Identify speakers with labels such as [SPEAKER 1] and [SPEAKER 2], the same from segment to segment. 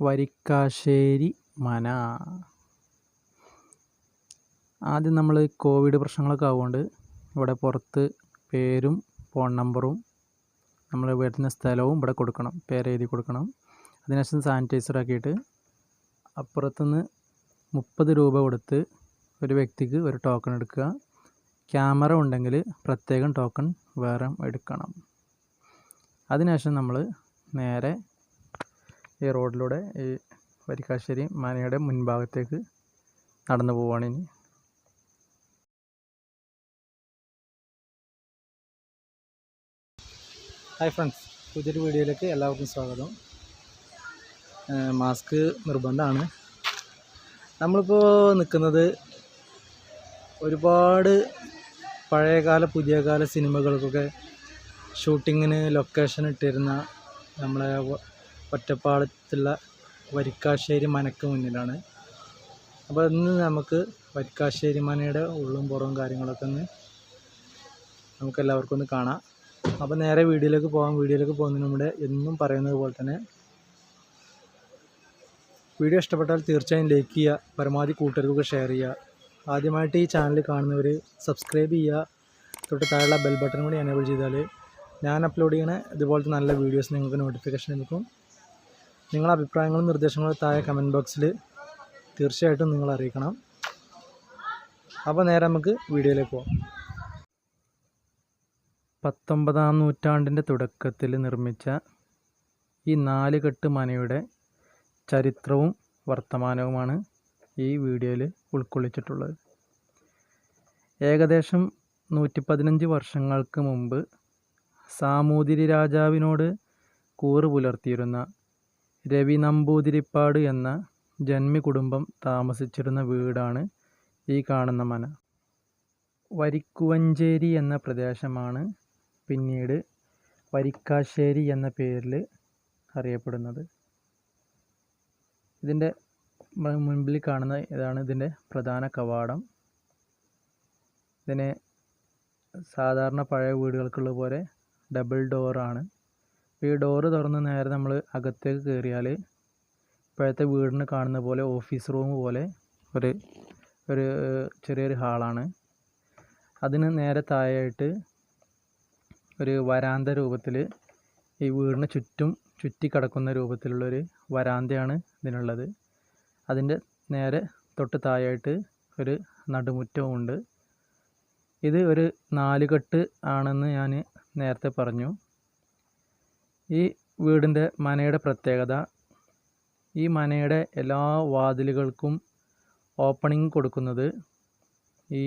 [SPEAKER 1] വരിക്കാശ്ശേരി മന. ആദ്യം നമ്മൾ കോവിഡ് പ്രശ്നങ്ങളൊക്കെ ആവുകൊണ്ട് ഇവിടെ പുറത്ത് പേരും ഫോൺ നമ്പറും നമ്മൾ വരുന്ന സ്ഥലവും ഇവിടെ കൊടുക്കണം പേര് എഴുതി കൊടുക്കണം. അതിനുശേഷം സാനിറ്റൈസർ ആക്കിയിട്ട് അപ്പുറത്തുനിന്ന് മുപ്പത് രൂപ കൊടുത്ത് ഒരു വ്യക്തിക്ക് ഒരു ടോക്കൺ എടുക്കുക. ക്യാമറ ഉണ്ടെങ്കിൽ പ്രത്യേകം ടോക്കൺ വേറെ എടുക്കണം. അതിനുശേഷം നമ്മൾ നേരെ ഈ റോഡിലൂടെ ഈ വരിക്കാശ്ശേരി മനയുടെ മുൻഭാഗത്തേക്ക് നടന്നു പോവുകയാണ് ഇനി. ഹായ് ഫ്രണ്ട്സ് പുതിയൊരു വീഡിയോയിലേക്ക് എല്ലാവർക്കും സ്വാഗതം. മാസ്ക് നിർബന്ധമാണ്. നമ്മളിപ്പോൾ നിൽക്കുന്നത് ഒരുപാട് പഴയകാല പുതിയകാല സിനിമകൾക്കൊക്കെ ഷൂട്ടിങ്ങിന് ലൊക്കേഷൻ ഇട്ടിരുന്ന നമ്മളെ ഒറ്റപ്പാലത്തുള്ള വരിക്കാശ്ശേരി മനക്ക് മുന്നിലാണ്. അപ്പോൾ ഇന്ന് നമുക്ക് വരിക്കാശ്ശേരി മനയുടെ ഉള്ളും പുറവും കാര്യങ്ങളൊക്കെ ഒന്ന് നമുക്ക് എല്ലാവർക്കും ഒന്ന് കാണാം. അപ്പോൾ നേരെ വീഡിയോയിലേക്ക് പോകാം വീഡിയോയിലേക്ക് പോകുന്നതിന് നമ്മുടെ എന്നും പറയുന്നത് പോലെ തന്നെ വീഡിയോ ഇഷ്ടപ്പെട്ടാൽ തീർച്ചയായും ലൈക്ക് ചെയ്യുക പരമാവധി കൂട്ടുകാർക്കൊക്കെ ഷെയർ ചെയ്യുക. ആദ്യമായിട്ട് ഈ ചാനൽ കാണുന്നവർ സബ്സ്ക്രൈബ് ചെയ്യുക. തൊട്ട് താഴെയുള്ള ബെൽ ബട്ടൺ കൂടി എനേബിൾ ചെയ്താൽ ഞാൻ അപ്ലോഡ് ചെയ്യണ ഇതുപോലത്തെ നല്ല വീഡിയോസ് നിങ്ങൾക്ക് നോട്ടിഫിക്കേഷൻ ലഭിക്കും. നിങ്ങളുടെ അഭിപ്രായങ്ങളും നിർദ്ദേശങ്ങളും താഴെ കമന്റ് ബോക്സിൽ തീർച്ചയായിട്ടും നിങ്ങൾ അറിയിക്കണം. അപ്പോൾ നേരെ നമുക്ക് വീഡിയോയിലേക്ക് പോകാം പത്തൊമ്പതാം നൂറ്റാണ്ടിന്റെ തുടക്കത്തിൽ നിർമ്മിച്ച ഈ നാല് കെട്ട് മനയുടെ ചരിത്രവും വർത്തമാനവുമാണ് ഈ വീഡിയോയിൽ ഉൾക്കൊള്ളിച്ചിട്ടുള്ളത്. ഏകദേശം നൂറ്റി പതിനഞ്ച് വർഷങ്ങൾക്ക് മുമ്പ് സാമൂതിരി രാജാവിനോട് കൂറ് പുലർത്തിയിരുന്ന രവി നമ്പൂതിരിപ്പാട് എന്ന ജന്മികുടുംബം താമസിച്ചിരുന്ന വീടാണ് ഈ കാണുന്ന മന. വരിക്കുവഞ്ചേരി എന്ന പ്രദേശമാണ് പിന്നീട് വരിക്കാശ്ശേരി എന്ന പേരിൽ അറിയപ്പെടുന്നത്. ഇതിന്റെ മുൻപിൽ കാണുന്ന ഇതാണ് ഇതിന്റെ പ്രധാന കവാടം. ഇതിന് സാധാരണ പഴയ വീടുകൾക്കുള്ള പോലെ ഡബിൾ ഡോറാണ്. ഈ ഡോറ് തുറന്ന് നേരെ നമ്മൾ അകത്തേക്ക് കയറിയാൽ ഇപ്പോഴത്തെ വീടിന് കാണുന്ന പോലെ ഓഫീസ് റൂം പോലെ ഒരു ഒരു ചെറിയൊരു ഹാളാണ് അതിന് നേരെ താഴെയായിട്ട് ഒരു വരാന്ത രൂപത്തിൽ ഈ വീടിന് ചുറ്റും ചുറ്റി കിടക്കുന്ന രൂപത്തിലുള്ളൊരു വരാന്തയാണ് ഇതിനുള്ളത്. അതിന്റെ നേരെ തൊട്ട് താഴെയായിട്ട് ഒരു നടുമുറ്റവുമുണ്ട് ഇത് ഒരു നാലുകെട്ട് ആണെന്ന് ഞാൻ നേരത്തെ പറഞ്ഞു. ഈ വീടിന്റെ മനയുടെ പ്രത്യേകത ഈ മനയുടെ എല്ലാ വാതിലുകൾക്കും ഓപ്പണിംഗ് കൊടുക്കുന്നത് ഈ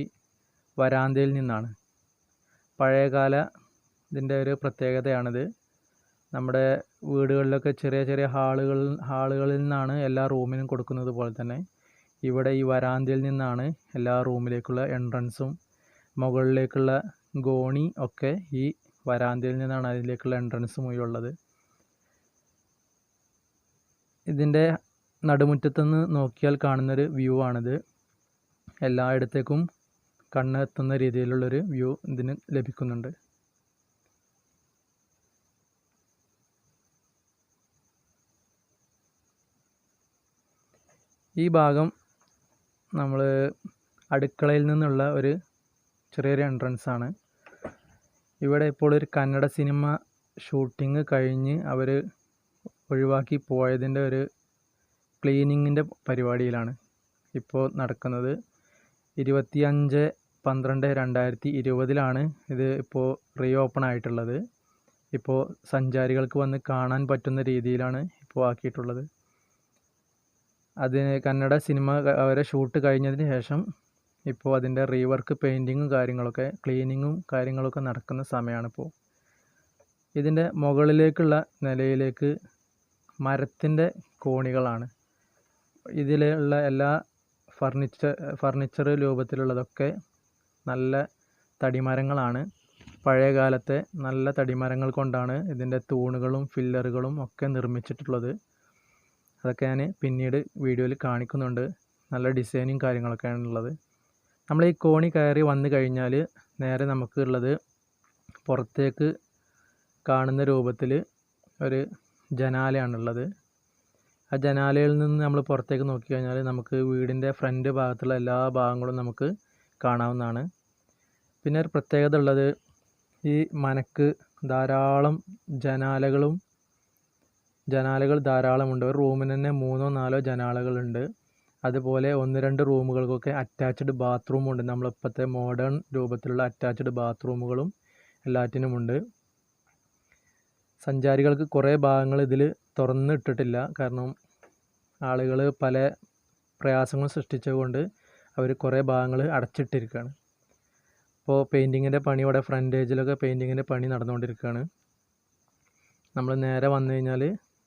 [SPEAKER 1] വരാന്തയിൽ നിന്നാണ്. പഴയകാല ഇതിന്റെ ഒരു പ്രത്യേകതയാണിത്. നമ്മുടെ വീടുകളിലൊക്കെ ചെറിയ ചെറിയ ഹാളുകൾ ഹാളുകളിൽ നിന്നാണ് എല്ലാ റൂമിനും കൊടുക്കുന്നത് പോലെ തന്നെ. ഇവിടെ ഈ വരാന്തയിൽ നിന്നാണ് എല്ലാ റൂമിലേക്കുള്ള എൻട്രൻസും മുകളിലേക്കുള്ള ഗോണി ഒക്കെ ഈ വരാന്തയിൽ നിന്നാണ് അതിലേക്കുള്ള എൻട്രൻസ് മുഴുവുള്ളത് ഇതിന്റെ നടുമുറ്റത്തുനിന്ന് നോക്കിയാൽ കാണുന്നൊരു വ്യൂ ആണിത്. എല്ലായിടത്തേക്കും കണ്ണ് എത്തുന്ന രീതിയിലുള്ളൊരു വ്യൂ ഇതിന് ലഭിക്കുന്നുണ്ട്. ഈ ഭാഗം നമ്മൾ അടുക്കളയിൽ നിന്നുള്ള ഒരു ചെറിയൊരു എൻട്രൻസ് ആണ്. ഇവിടെ ഇപ്പോൾ ഒരു കന്നഡ സിനിമ ഷൂട്ടിംഗ് കഴിഞ്ഞ് അവർ ഒഴിവാക്കി പോയതിന്റെ ഒരു ക്ലീനിങ്ങിന്റെ പരിപാടിയിലാണ് ഇപ്പോൾ നടക്കുന്നത്. ഇരുപത്തിയഞ്ച് പന്ത്രണ്ട് രണ്ടായിരത്തി ഇരുപതിലാണ് ഇത് ഇപ്പോൾ റീ ഓപ്പൺ ആയിട്ടുള്ളത്. ഇപ്പോൾ സഞ്ചാരികൾക്ക് വന്ന് കാണാൻ പറ്റുന്ന രീതിയിലാണ് ഇപ്പോൾ ആക്കിയിട്ടുള്ളത്. അതിന് കന്നഡ സിനിമ അവരെ ഷൂട്ട് കഴിഞ്ഞതിന് ശേഷം ഇപ്പോൾ അതിന്റെ റീവർക്ക് പെയിന്റിങ്ങും കാര്യങ്ങളൊക്കെ ക്ലീനിങ്ങും കാര്യങ്ങളൊക്കെ നടക്കുന്ന സമയമാണിപ്പോൾ. ഇതിന്റെ മുകളിലേക്കുള്ള നിലയിലേക്ക് മരത്തിന്റെ കോണികളാണ്. ഇതിലുള്ള എല്ലാ ഫർണിച്ചർ ഫർണിച്ചർ രൂപത്തിലുള്ളതൊക്കെ നല്ല തടിമരങ്ങളാണ്. പഴയ കാലത്തെ നല്ല തടിമരങ്ങൾ കൊണ്ടാണ് ഇതിന്റെ തൂണുകളും ഫില്ലറുകളും ഒക്കെ നിർമ്മിച്ചിട്ടുള്ളത്. അതൊക്കെ ഞാൻ പിന്നീട് വീഡിയോയിൽ കാണിക്കുന്നുണ്ട്. നല്ല ഡിസൈനും കാര്യങ്ങളൊക്കെയാണ് ഉള്ളത് നമ്മൾ ഈ കോണി കയറി വന്നു കഴിഞ്ഞാൽ നേരെ നമുക്ക് ഉള്ളത് പുറത്തേക്ക് കാണുന്ന രൂപത്തിൽ ഒരു ജനാലയാണുള്ളത്. ആ ജനാലയിൽ നിന്ന് നമ്മൾ പുറത്തേക്ക് നോക്കി കഴിഞ്ഞാൽ നമുക്ക് വീടിന്റെ ഫ്രണ്ട് ഭാഗത്തുള്ള എല്ലാ ഭാഗങ്ങളും നമുക്ക് കാണാവുന്നതാണ്. പിന്നെ ഒരു പ്രത്യേകത ഉള്ളത് ഈ മനക്ക് ധാരാളം ജനാലകളും ജനാലകൾ ധാരാളമുണ്ട്. ഒരു റൂമിന് തന്നെ മൂന്നോ നാലോ ജനാലകളുണ്ട്. അതുപോലെ ഒന്ന് രണ്ട് റൂമുകൾക്കൊക്കെ അറ്റാച്ച്ഡ് ബാത്റൂം ഉണ്ട്. നമ്മളിപ്പോഴത്തെ മോഡേൺ രൂപത്തിലുള്ള അറ്റാച്ച്ഡ് ബാത്റൂമുകളും എല്ലാറ്റിനുമുണ്ട്. സഞ്ചാരികൾക്ക് കുറേ ഭാഗങ്ങൾ ഇതിൽ തുറന്നിട്ടിട്ടില്ല. കാരണം ആളുകൾ പല പ്രയാസങ്ങൾ സൃഷ്ടിച്ചതുകൊണ്ട് അവർ കുറേ ഭാഗങ്ങൾ അടച്ചിട്ടിരിക്കുകയാണ്. ഇപ്പോൾ പെയിന്റിങ്ങിന്റെ പണി ഇവിടെ ഫ്രണ്ടേജിലൊക്കെ പെയിന്റിങ്ങിന്റെ പണി നടന്നുകൊണ്ടിരിക്കുകയാണ്. നമ്മൾ നേരെ വന്നു കഴിഞ്ഞാൽ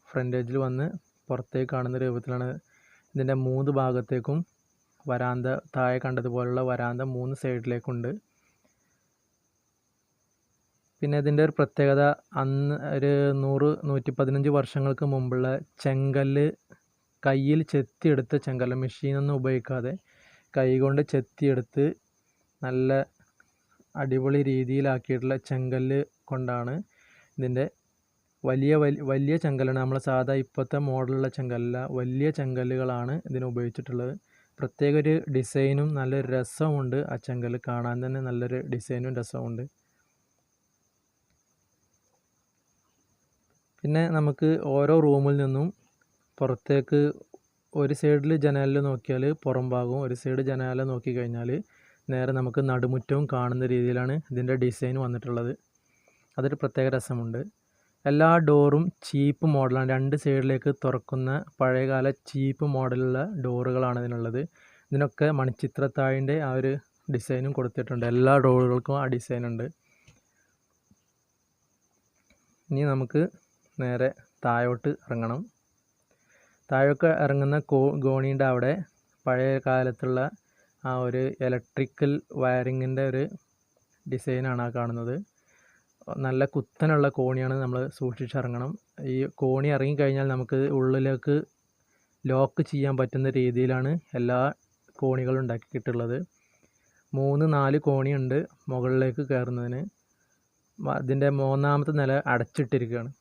[SPEAKER 1] ഫ്രണ്ടേജിൽ വന്ന് പുറത്തേക്ക് കാണുന്ന രൂപത്തിലാണ് ഇതിന്റെ മൂന്ന് ഭാഗത്തേക്കും വരാന്ത താഴെ കണ്ടതുപോലുള്ള വരാന്ത മൂന്ന് സൈഡിലേക്കുണ്ട്. പിന്നെ ഇതിന്റെ ഒരു പ്രത്യേകത അന്ന് ഒരു നൂറ് നൂറ്റി പതിനഞ്ച് വർഷങ്ങൾക്ക് മുമ്പുള്ള ചെങ്കല്ല് കയ്യിൽ ചെത്തിയെടുത്ത ചെങ്കല്ല് മെഷീനൊന്നും ഉപയോഗിക്കാതെ കൈകൊണ്ട് ചെത്തിയെടുത്ത് നല്ല അടിപൊളി രീതിയിലാക്കിയിട്ടുള്ള ചെങ്കല്ല് കൊണ്ടാണ് ഇതിന്റെ വലിയ വലിയ ചെങ്കല്ലാണ്. നമ്മൾ സാധാ ഇപ്പോഴത്തെ മോഡലുള്ള ചെങ്കല്ല വലിയ ചെങ്കല്ലുകളാണ് ഇതിന് ഉപയോഗിച്ചിട്ടുള്ളത്. പ്രത്യേക ഒരു ഡിസൈനും നല്ലൊരു രസമുണ്ട് ആ ചെങ്കല്ല്. കാണാൻ തന്നെ നല്ലൊരു ഡിസൈനും രസമുണ്ട് പിന്നെ നമുക്ക് ഓരോ റൂമിൽ നിന്നും പുറത്തേക്ക് ഒരു സൈഡിൽ ജനാലിൽ നോക്കിയാൽ പുറം ഭാഗവും ഒരു സൈഡ് ജനാല നോക്കിക്കഴിഞ്ഞാൽ നേരെ നമുക്ക് നടുമുറ്റവും കാണുന്ന രീതിയിലാണ് ഇതിന്റെ ഡിസൈൻ വന്നിട്ടുള്ളത്. അതൊരു പ്രത്യേക രസമുണ്ട്. എല്ലാ ഡോറും ചീപ്പ് മോഡലാണ്. രണ്ട് സൈഡിലേക്ക് തുറക്കുന്ന പഴയകാല ചീപ്പ് മോഡലുള്ള ഡോറുകളാണ് ഇതിനുള്ളത്. ഇതിനൊക്കെ മണിച്ചിത്രത്താഴിന്റെ ആ ഒരു ഡിസൈനും കൊടുത്തിട്ടുണ്ട്. എല്ലാ ഡോറുകൾക്കും ആ ഡിസൈൻ ഉണ്ട് ഇനി നമുക്ക് നേരെ താഴോട്ട് ഇറങ്ങണം. താഴോട്ട് ഇറങ്ങുന്ന കോ ഗോണീന്റെ അവിടെ പഴയ കാലത്തുള്ള ആ ഒരു ഇലക്ട്രിക്കൽ വയറിങ്ങിന്റെ ഒരു ഡിസൈനാണ് ആ കാണുന്നത്. നല്ല കുത്തനുള്ള കോണിയാണ് നമ്മൾ സൂക്ഷിച്ചിറങ്ങണം. ഈ കോണി ഇറങ്ങിക്കഴിഞ്ഞാൽ നമുക്ക് ഉള്ളിലേക്ക് ലോക്ക് ചെയ്യാൻ പറ്റുന്ന രീതിയിലാണ് എല്ലാ കോണികളും ഉണ്ടാക്കിയിട്ടുള്ളത് മൂന്ന് നാല് കോണിയുണ്ട് മുകളിലേക്ക് കയറുന്നതിന്. അതിന്റെ മൂന്നാമത്തെ നില അടച്ചിട്ടിരിക്കുകയാണ്.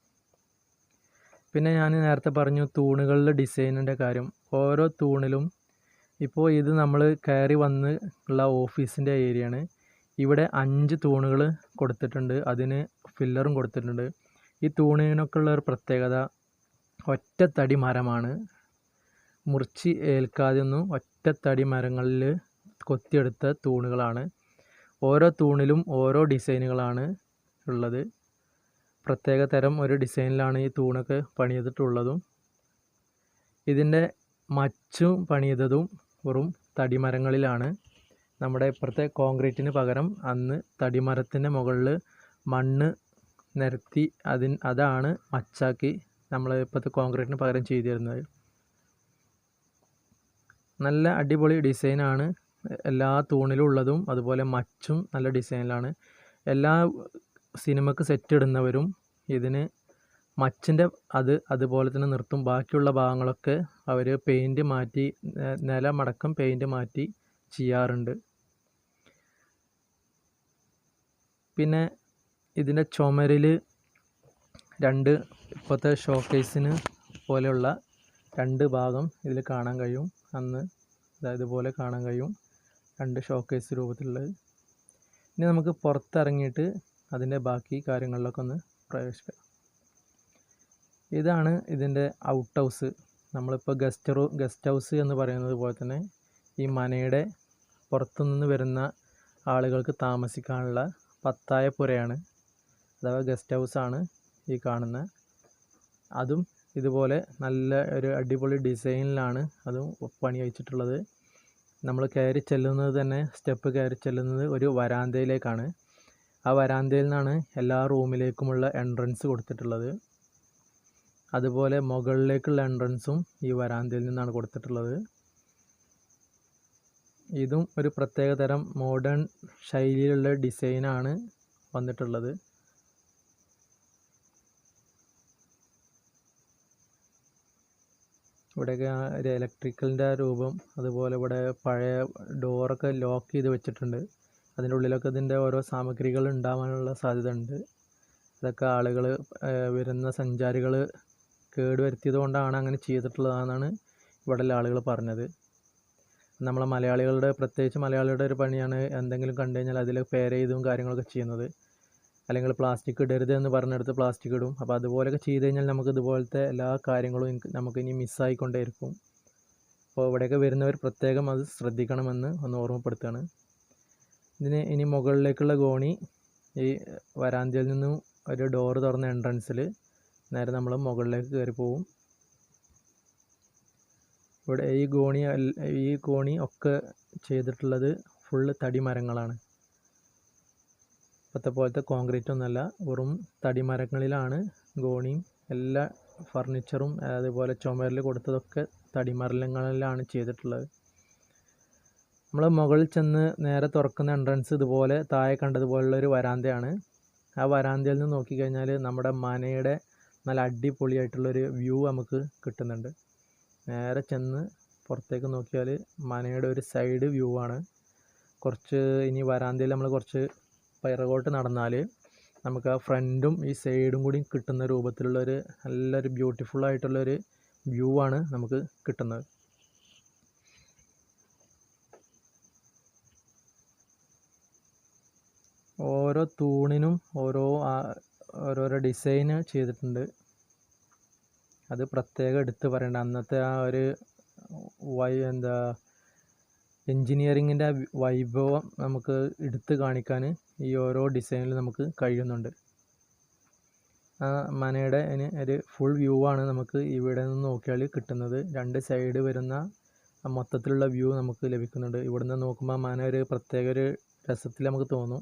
[SPEAKER 1] പിന്നെ ഞാൻ നേരത്തെ പറഞ്ഞു തൂണുകളുടെ ഡിസൈനിന്റെ കാര്യം. ഓരോ തൂണിലും ഇപ്പോൾ ഇത് നമ്മൾ കയറി വന്ന് ഉള്ള ഓഫീസിന്റെ ഏരിയയാണ്. ഇവിടെ അഞ്ച് തൂണുകൾ കൊടുത്തിട്ടുണ്ട്. അതിന് ഫില്ലറും കൊടുത്തിട്ടുണ്ട്. ഈ തൂണിനൊക്കെ ഉള്ള ഒരു പ്രത്യേകത ഒറ്റത്തടി മരമാണ്. മുറിച്ച് ഏൽക്കാതെയൊന്നും ഒറ്റത്തടി മരങ്ങളിൽ കൊത്തിയെടുത്ത തൂണുകളാണ്. ഓരോ തൂണിലും ഓരോ ഡിസൈനുകളാണ് ഉള്ളത്. പ്രത്യേക തരം ഒരു ഡിസൈനിലാണ് ഈ തൂണൊക്കെ പണിതിട്ടുള്ളതും. ഇതിന്റെ മച്ചും പണിതതും വെറും തടിമരങ്ങളിലാണ് നമ്മുടെ ഇപ്പുറത്തെ കോൺക്രീറ്റിന് പകരം അന്ന് തടിമരത്തിന്റെ മുകളിൽ മണ്ണ് നിരത്തി അതിൻ അതാണ് മച്ചാക്കി നമ്മൾ ഇപ്പോഴത്തെ കോൺക്രീറ്റിന് പകരം ചെയ്തിരുന്നത്. നല്ല അടിപൊളി ഡിസൈനാണ്. എല്ലാ തൂണിലും ഉള്ളതും അതുപോലെ മച്ചും നല്ല ഡിസൈനിലാണ്. എല്ലാ സിനിമക്ക് സെറ്റ് ഇടുന്നവരും ഇതിന് മച്ചിന്റെ അത് അതുപോലെ തന്നെ നിർത്തും. ബാക്കിയുള്ള ഭാഗങ്ങളൊക്കെ അവർ പെയിന്റ് മാറ്റി നിലമടക്കം പെയിന്റ് മാറ്റി ചെയ്യാറുണ്ട്. പിന്നെ ഇതിന്റെ ചുമരിൽ രണ്ട് ഇപ്പോഴത്തെ ഷോക്കേസിന് പോലെയുള്ള രണ്ട് ഭാഗം ഇതിൽ കാണാൻ കഴിയും. അന്ന് അതായത് പോലെ കാണാൻ കഴിയും. രണ്ട് ഷോക്കേസ് രൂപത്തിലുള്ളത്. ഇനി നമുക്ക് പുറത്തിറങ്ങിയിട്ട് അതിന്റെ ബാക്കി കാര്യങ്ങളിലൊക്കെ ഒന്ന് പ്രവേശിക്കാം. ഇതാണ് ഇതിന്റെ ഔട്ട് ഹൗസ് നമ്മളിപ്പോൾ ഗസ്റ്റ് റൂ ഗസ്റ്റ് ഹൗസ് എന്ന് പറയുന്നത് പോലെ തന്നെ ഈ മനയുടെ പുറത്തുനിന്ന് വരുന്ന ആളുകൾക്ക് താമസിക്കാനുള്ള പത്തായപ്പുരയാണ് അഥവാ ഗസ്റ്റ് ഹൗസ് ആണ് ഈ കാണുന്ന. അതും ഇതുപോലെ നല്ല ഒരു അടിപൊളി ഡിസൈനിലാണ് അതും പണി കഴിച്ചിട്ടുള്ളത് നമ്മൾ കയറി ചെല്ലുന്നത് തന്നെ സ്റ്റെപ്പ് കയറി ചെല്ലുന്നത് ഒരു വരാന്തയിലേക്കാണ്. ആ വരാന്തയിൽ നിന്നാണ് എല്ലാ റൂമിലേക്കുമുള്ള എൻട്രൻസ് കൊടുത്തിട്ടുള്ളത്. അതുപോലെ മുകളിലേക്കുള്ള എൻട്രൻസും ഈ വരാന്തയിൽ നിന്നാണ് കൊടുത്തിട്ടുള്ളത്. ഇതും ഒരു പ്രത്യേക തരം മോഡേൺ ശൈലിയിലുള്ള ഡിസൈനാണ് വന്നിട്ടുള്ളത്. ഇവിടെയൊക്കെ ഒരു ഇലക്ട്രിക്കലിന്റെ രൂപം അതുപോലെ ഇവിടെ പഴയ ഡോറൊക്കെ ലോക്ക് ചെയ്ത് വെച്ചിട്ടുണ്ട്. അതിന്റെ ഉള്ളിലൊക്കെ ഇതിന്റെ ഓരോ സാമഗ്രികൾ ഉണ്ടാവാനുള്ള സാധ്യത ഉണ്ട് ഇതൊക്കെ ആളുകൾ വരുന്ന സഞ്ചാരികൾ കേടുവരുത്തിയത് കൊണ്ടാണ് അങ്ങനെ ചെയ്തിട്ടുള്ളതെന്നാണ് ഇവിടെയുള്ള ആളുകൾ പറഞ്ഞത്. നമ്മളെ മലയാളികളുടെ പ്രത്യേകിച്ച് മലയാളികളുടെ ഒരു പണിയാണ് എന്തെങ്കിലും കണ്ടു കഴിഞ്ഞാൽ അതിൽ പേരെഴുതും കാര്യങ്ങളൊക്കെ ചെയ്യുന്നത്. അല്ലെങ്കിൽ പ്ലാസ്റ്റിക് ഇടരുത് എന്ന് പറഞ്ഞെടുത്ത് പ്ലാസ്റ്റിക് ഇടും. അപ്പോൾ അതുപോലെയൊക്കെ ചെയ്ത് കഴിഞ്ഞാൽ നമുക്ക് ഇതുപോലത്തെ എല്ലാ കാര്യങ്ങളും നമുക്ക് ഇനി മിസ്സായിക്കൊണ്ടേയിരിക്കും അപ്പോൾ ഇവിടെയൊക്കെ വരുന്നവർ പ്രത്യേകം അത് ശ്രദ്ധിക്കണമെന്ന് ഒന്ന് ഓർമ്മപ്പെടുത്തുകയാണ്. ഇതിന് ഇനി മുകളിലേക്കുള്ള ഗോണി ഈ വരാന്തയിൽ നിന്നും ഒരു ഡോറ് തുറന്ന എൻട്രൻസിൽ നേരെ നമ്മൾ മുകളിലേക്ക് കയറി പോകും ഇവിടെ ഈ ഗോണി ഈ ഗോണി ഒക്കെ ചെയ്തിട്ടുള്ളത് ഫുള്ള് തടി മരങ്ങളാണ് ഇപ്പോഴത്തെ പോലത്തെ കോൺക്രീറ്റ് ഒന്നുമല്ല വെറും തടി മരങ്ങളിലാണ് ഗോണിയും എല്ലാ ഫർണിച്ചറും അതുപോലെ ചുമരിൽ കൊടുത്തതൊക്കെ തടിമരലങ്ങളിലാണ് ചെയ്തിട്ടുള്ളത്. നമ്മൾ മുകളിൽ ചെന്ന് നേരെ തുറക്കുന്ന എൻട്രൻസ് ഇതുപോലെ താഴെ കണ്ടതുപോലുള്ള ഒരു വരാന്തയാണ്. ആ വരാന്തയിൽ നിന്ന് നോക്കിക്കഴിഞ്ഞാൽ നമ്മുടെ മനയുടെ നല്ല അടിപൊളിയായിട്ടുള്ളൊരു വ്യൂ നമുക്ക് കിട്ടുന്നുണ്ട്. നേരെ ചെന്ന് പുറത്തേക്ക് നോക്കിയാൽ മനയുടെ ഒരു സൈഡ് വ്യൂ ആണ്. കുറച്ച് ഇനി വരാന്തയിൽ നമ്മൾ കുറച്ച് പിറകോട്ട് നടന്നാൽ നമുക്ക് ആ ഫ്രണ്ടും ഈ സൈഡും കൂടി കിട്ടുന്ന രൂപത്തിലുള്ളൊരു നല്ലൊരു ബ്യൂട്ടിഫുൾ ആയിട്ടുള്ളൊരു വ്യൂ ആണ് നമുക്ക് കിട്ടുന്നത്. ഓരോ തൂണിനും ഓരോ ഓരോരോ ഡിസൈന് ചെയ്തിട്ടുണ്ട്. അത് പ്രത്യേകം എടുത്ത് പറയേണ്ട. അന്നത്തെ ആ ഒരു വൈ എന്താ എൻജിനീയറിങ്ങിന്റെ വൈഭവം നമുക്ക് എടുത്ത് കാണിക്കാൻ ഈ ഓരോ ഡിസൈനിലും നമുക്ക് കഴിയുന്നുണ്ട്. ആ മനയുടെ ഒരു ഫുൾ വ്യൂ ആണ് നമുക്ക് ഇവിടെ നിന്ന് നോക്കിയാൽ കിട്ടുന്നത്. രണ്ട് സൈഡ് വരുന്ന മൊത്തത്തിലുള്ള വ്യൂ നമുക്ക് ലഭിക്കുന്നുണ്ട്. ഇവിടുന്ന് നോക്കുമ്പോൾ ആ മന ഒരു പ്രത്യേക ഒരു രസത്തിൽ നമുക്ക് തോന്നും.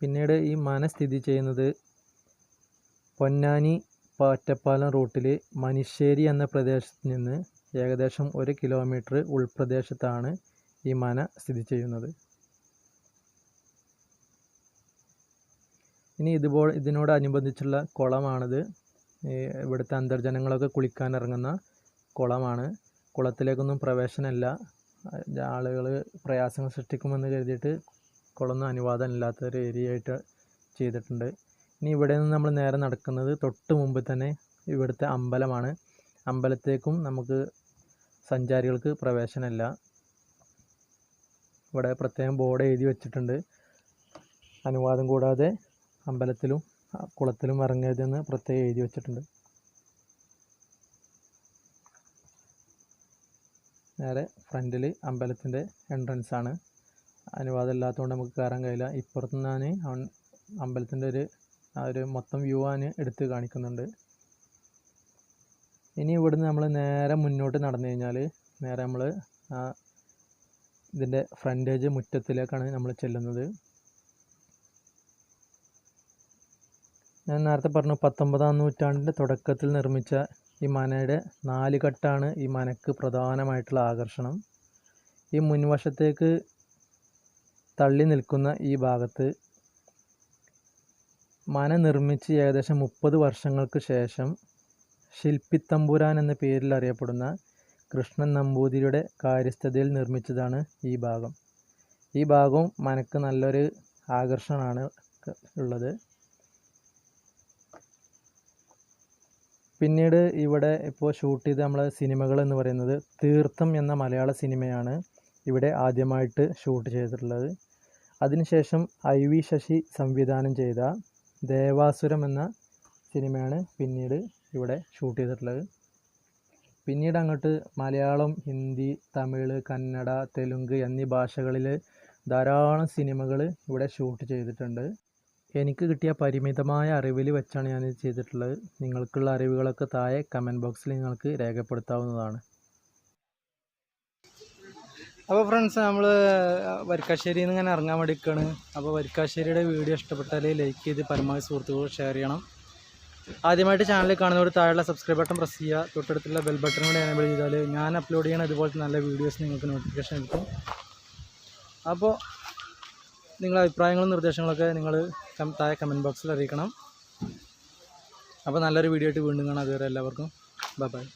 [SPEAKER 1] പിന്നീട് ഈ മന സ്ഥിതി ചെയ്യുന്നത് പൊന്നാനി പാറ്റപ്പാലം റൂട്ടിൽ മനിശ്ശേരി എന്ന പ്രദേശത്ത് നിന്ന് ഏകദേശം ഒരു കിലോമീറ്റർ ഉൾപ്രദേശത്താണ് ഈ മന സ്ഥിതി ചെയ്യുന്നത്. ഇനി ഇതുപോ ഇതിനോടനുബന്ധിച്ചുള്ള കുളമാണിത്. ഇവിടുത്തെ അന്തർജനങ്ങളൊക്കെ കുളിക്കാൻ ഇറങ്ങുന്ന കുളമാണ്. കുളത്തിലേക്കൊന്നും പ്രവേശനമില്ല. ആളുകൾ പ്രയാസങ്ങൾ സൃഷ്ടിക്കുമെന്ന് കരുതിയിട്ട് കുളമൊന്നും അനുവാദമില്ലാത്ത ഒരു ഏരിയ ആയിട്ട് ചെയ്തിട്ടുണ്ട്. ഇനി ഇവിടെ നിന്ന് നമ്മൾ നേരെ നടക്കുന്നത് തൊട്ട് മുമ്പ് തന്നെ ഇവിടുത്തെ അമ്പലമാണ്. അമ്പലത്തേക്കും നമുക്ക് സഞ്ചാരികൾക്ക് പ്രവേശനമില്ല. ഇവിടെ പ്രത്യേകം ബോർഡ് എഴുതി വെച്ചിട്ടുണ്ട്. അനുവാദം കൂടാതെ അമ്പലത്തിലും കുളത്തിലും ഇറങ്ങരുതെന്ന് പ്രത്യേകം എഴുതി വെച്ചിട്ടുണ്ട്. നേരെ ഫ്രണ്ടിൽ അമ്പലത്തിന്റെ എൻട്രൻസ് ആണ്. അനുവാദം ഇല്ലാത്തതുകൊണ്ട് നമുക്ക് കയറാൻ കഴിയില്ല. ഇപ്പുറത്തു നിന്നാണ് അമ്പലത്തിന്റെ ഒരു ആ ഒരു മൊത്തം വ്യൂ ആണ് എടുത്ത് കാണിക്കുന്നുണ്ട്. ഇനി ഇവിടുന്ന് നമ്മൾ നേരെ മുന്നോട്ട് നടന്നു കഴിഞ്ഞാൽ നേരെ നമ്മൾ ആ ഇതിന്റെ ഫ്രണ്ടേജ് മുറ്റത്തിലേക്കാണ് നമ്മൾ ചെല്ലുന്നത്. ഞാൻ നേരത്തെ പറഞ്ഞു പത്തൊമ്പതാം നൂറ്റാണ്ടിന്റെ തുടക്കത്തിൽ നിർമ്മിച്ച ഈ മനയുടെ നാലുകെട്ടാണ് ഈ മനക്ക് പ്രധാനമായിട്ടുള്ള ആകർഷണം. ഈ മുൻവശത്തേക്ക് തള്ളി നിൽക്കുന്ന ഈ ഭാഗത്ത് മന നിർമ്മിച്ച് ഏകദേശം മുപ്പത് വർഷങ്ങൾക്ക് ശേഷം ശില്പിത്തമ്പുരാൻ എന്ന പേരിൽ അറിയപ്പെടുന്ന കൃഷ്ണൻ നമ്പൂതിരിയുടെ കാര്യസ്ഥതയിൽ നിർമ്മിച്ചതാണ് ഈ ഭാഗം. ഈ ഭാഗവും മനക്ക് നല്ലൊരു ആകർഷണമാണ് ഉള്ളത്. പിന്നീട് ഇവിടെ ഇപ്പോൾ ഷൂട്ട് ചെയ്ത നമ്മളെ സിനിമകൾ എന്ന് പറയുന്നത് തീർത്ഥം എന്ന മലയാള സിനിമയാണ്. ഇവിടെ ആദ്യമായിട്ട് ഷൂട്ട് ചെയ്തിട്ടുള്ളത്. അതിനുശേഷം ഐ വി ശശി സംവിധാനം ചെയ്ത ദേവാസുരം എന്ന സിനിമയാണ് പിന്നീട് ഇവിടെ ഷൂട്ട് ചെയ്തിട്ടുള്ളത്. പിന്നീട് അങ്ങോട്ട് മലയാളം ഹിന്ദി തമിഴ് കന്നഡ തെലുങ്ക് എന്നീ ഭാഷകളിൽ ധാരാളം സിനിമകൾ ഇവിടെ ഷൂട്ട് ചെയ്തിട്ടുണ്ട്. എനിക്ക് കിട്ടിയ പരിമിതമായ അറിവിൽ വെച്ചാണ് ഞാൻ ചെയ്തിട്ടുള്ളത്. നിങ്ങൾക്കുള്ള അറിവുകളൊക്കെ താഴെ കമന്റ് ബോക്സിൽ നിങ്ങൾക്ക് രേഖപ്പെടുത്താവുന്നതാണ്.
[SPEAKER 2] അപ്പോൾ ഫ്രണ്ട്സ് നമ്മൾ വരിക്കാശ്ശേരിയിൽ നിന്ന് ഇങ്ങനെ ഇറങ്ങാൻ വേണ്ടി നിൽക്കുകയാണ് അപ്പോൾ വരിക്കാശ്ശേരിയുടെ വീഡിയോ ഇഷ്ടപ്പെട്ടാൽ ലൈക്ക് ചെയ്ത് പരമാവധി സുഹൃത്തുക്കൾ ഷെയർ ചെയ്യണം. ആദ്യമായിട്ട് ചാനൽ കാണുന്നവർ താഴെയുള്ള സബ്സ്ക്രൈബ് ബട്ടൺ പ്രസ് ചെയ്യുക. തൊട്ടടുത്തുള്ള ബെൽ ബട്ടൺ കൂടി എനേബിൾ ചെയ്താൽ ഞാൻ അപ്ലോഡ് ചെയ്യണ ഇതുപോലത്തെ നല്ല വീഡിയോസ് നിങ്ങൾക്ക് നോട്ടിഫിക്കേഷൻ കിട്ടും. അപ്പോൾ നിങ്ങളുടെ അഭിപ്രായങ്ങളും നിർദ്ദേശങ്ങളൊക്കെ നിങ്ങൾ താഴെ കമന്റ് ബോക്സിൽ അറിയിക്കണം. അപ്പോൾ നല്ലൊരു വീഡിയോ ആയിട്ട് വീണ്ടും കാണാം. അതുവരെ എല്ലാവർക്കും. Bye bye